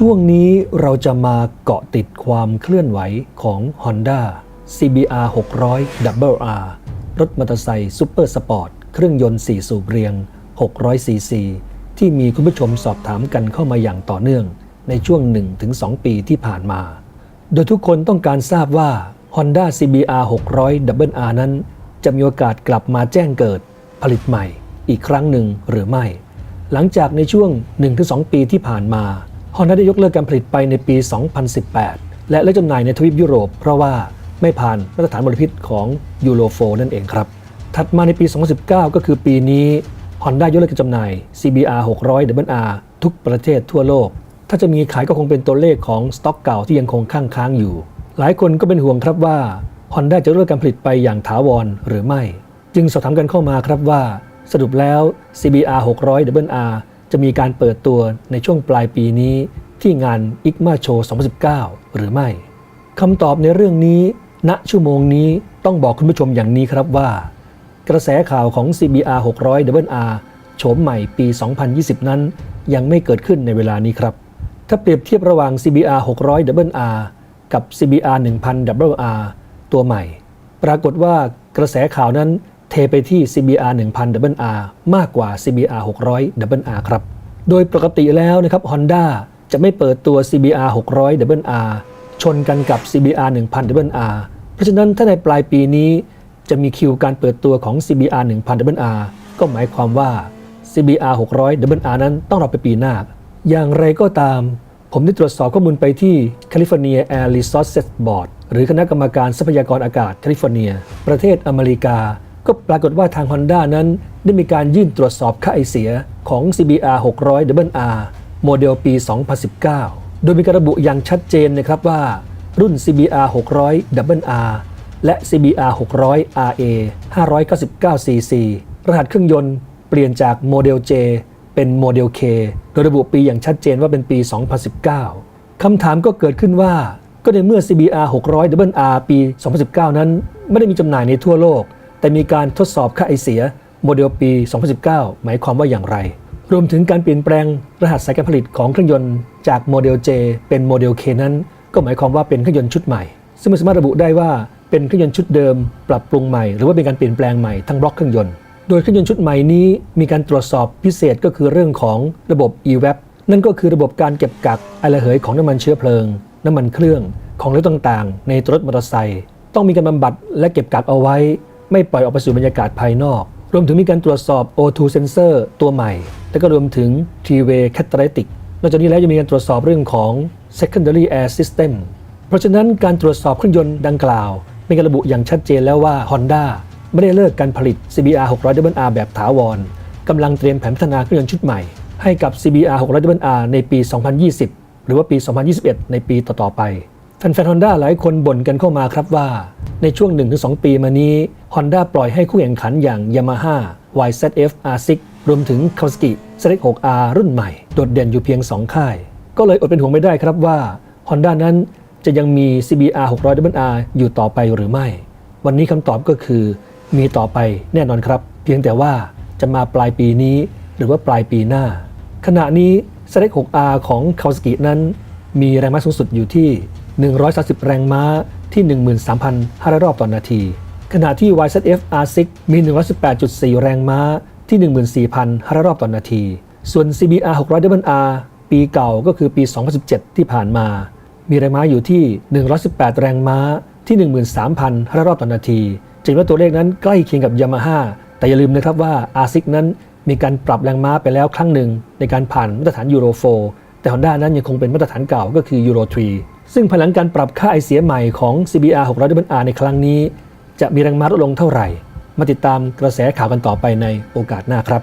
ช่วงนี้เราจะมาเกาะติดความเคลื่อนไหวของ Honda CBR 600 Double R รถมอเตอร์ไซค์ซูเปอร์สปอร์ตเครื่องยนต์ 4 สูบเรียง 600 cc ที่มีคุณผู้ชมสอบถามกันเข้ามาอย่างต่อเนื่อง ในช่วง 1-2 ปีที่ผ่านมา โดยทุกคนต้องการทราบว่า Honda CBR 600 Double R นั้น จะมีโอกาสกลับมาแจ้งเกิดผลิตใหม่ อีกครั้งหนึ่งหรือไม่ หลังจากในช่วง 1-2 ปีที่ผ่านมา Honda ได้ยกเลิกการผลิตไปในปี 2018 และเลิกจำหน่ายในทวีปยุโรป เพราะว่าไม่ผ่านมาตรฐานมลพิษของยูโรโฟนั่นเองครับ ถัดมาในปี 2019 ก็คือปีนี้ Honda ยกเลิกการจำหน่าย CBR 600 Double R ทุกประเทศทั่วโลก ถ้าจะมีขายก็คงเป็นตัวเลขของสต็อกเก่าที่ยังคงค้างค้างอยู่ หลายคนก็เป็นห่วงครับว่า Honda จะเลิกการผลิตไปอย่างถาวรหรือไม่ จึงสอบถามกันเข้ามาครับว่า สรุปแล้ว CBR 600 Double R จะมีการเปิดตัวในช่วงปลายปีนี้ที่งาน ICMA Show 2019 หรือไม่คำตอบในเรื่องนี้ ณชั่วโมงนี้ต้องบอกคุณผู้ชมอย่างนี้ครับว่า กระแสข่าวของ CBR 600 Double R โฉมใหม่ปี 2020 นั้น ยังไม่เกิดขึ้นในเวลานี้ครับ ถ้าเปรียบเทียบระหว่าง CBR 600 Double R กับ CBR 1000 Double R ตัวใหม่ ปรากฏว่ากระแสข่าวนั้น เทไปที่ CBR 1000 Double R มากกว่า CBR 600 Double R ครับ โดยปกติแล้วนะครับ Honda จะไม่เปิดตัว CBR 600 Double R ชนกันกับ CBR 1000 Double R เพราะฉะนั้นถ้าในปลายปีนี้จะมีคิวการเปิดตัวของ CBR 1000 Double R ก็หมายความว่า CBR 600 Double R นั้นต้องรอไปปีหน้า อย่างไรก็ตาม ผมได้ตรวจสอบข้อมูลไปที่ California Air Resources Board หรือคณะกรรมการทรัพยากรอากาศแคลิฟอร์เนีย ประเทศอเมริกา ก็ปรากฏว่าทาง Honda นั้นได้มีการยื่นตรวจสอบค่าไอเสียของ CBR 600 Double R โมเดลปี 2019 โดยมีการระบุอย่างชัดเจนนะครับว่า รุ่น CBR 600 Double R และ CBR 600 RA 599 cc รหัสเครื่องยนต์เปลี่ยนจากโมเดล J เป็นโมเดล K โดยระบุปีอย่างชัดเจนว่าเป็นปี 2019 คำถามก็เกิดขึ้นว่า ก็ในเมื่อ CBR 600 Double R ปี 2019 นั้น ไม่ได้มีจำหน่ายในทั่วโลก แต่มีการทดสอบค่าไอเสียโมเดลปี 2019 หมายความว่าอย่างไร รวมถึงการเปลี่ยนแปลงรหัสสายการผลิตของเครื่องยนต์จากโมเดล J เป็นโมเดล K นั้น ก็หมายความว่าเป็นเครื่องยนต์ชุดใหม่ ซึ่งไม่สามารถระบุได้ว่าเป็นเครื่องยนต์ชุดเดิม ปรับปรุงใหม่หรือว่าเป็นการเปลี่ยนแปลงใหม่ทั้งบล็อกเครื่องยนต์ โดยเครื่องยนต์ชุดใหม่นี้มีการตรวจสอบพิเศษก็คือเรื่องของระบบ EVAP นั่นก็คือระบบการเก็บกักไอระเหยของน้ำมันเชื้อเพลิง น้ำมันเครื่องของเหลวต่างๆ ในรถมอเตอร์ไซค์ต้องมีการบำบัดและเก็บกักเอาไว้ ไม่ปล่อยออกไปสู่บรรยากาศภายนอก รวมถึงมีการตรวจสอบ O2 sensor ตัวใหม่ และก็รวมถึง T-way catalytic นอกจากนี้แล้วยังมีการตรวจสอบเรื่องของ secondary air system เพราะฉะนั้นการตรวจสอบเครื่องยนต์ดังกล่าวมีการระบุอย่างชัดเจนแล้วว่า Honda ไม่ได้เลิกการผลิต CBR 600R แบบถาวรกำลังเตรียมแผนพัฒนาเครื่องยนต์ชุดใหม่ ให้กับ CBR 600R ในปี 2020 หรือว่าปี 2021 ในปีต่อๆไป แฟนๆ Honda หลายคนบ่นกันเข้ามาครับว่า ในช่วง 1-2 ปีมานี้ Honda ปล่อยให้คู่แข่งขันอย่าง Yamaha YZF R6 รวมถึง Kawasaki ZX6R รุ่นใหม่ โดดเด่นอยู่เพียง 2 ค่าย ก็เลยอดเป็นห่วงไม่ได้ครับว่า Honda นั้นจะยังมี CBR 600R อยู่ต่อไปหรือไม่ วันนี้คำตอบก็คือ มีต่อไปแน่นอนครับ เพียงแต่ว่าจะมาปลายปีนี้หรือว่าปลายปีหน้า ขณะนี้ ZX6R ของ Kawasaki นั้น มีแรงม้าสูงสุดอยู่ที่ 130 แรงม้าที่ 13,500 รอบต่อนนาที ขณะที่ YZF R6 มี 118.4 แรงม้าที่ 14,500 รอบต่อนนาที ส่วน CBR 600R ปีเก่าก็คือปี 2017 ที่ผ่านมา มีแรงม้าอยู่ที่ 118 แรงม้าที่ 13,500 รอบต่อนนาทีจริงว่าตัวเลขนั้นใกล้เคียงกับ Yamaha แต่อย่าลืมนะครับว่า R6 นั้นมีการปรับแรงม้าไปแล้วครั้งหนึ่งในการผ่านมาตรฐานยูโร4แต่ Honda นั้นยังคงเป็นมาตรฐานเก่าก็คือยูโร3 ซึ่งผลังการปรับค่าไอเสียใหม่ของ CBR 600 R ในครั้งนี้ จะมีแรงม้าลดลงเท่าไหร่ มาติดตามกระแสข่าวกันต่อไปในโอกาสหน้าครับ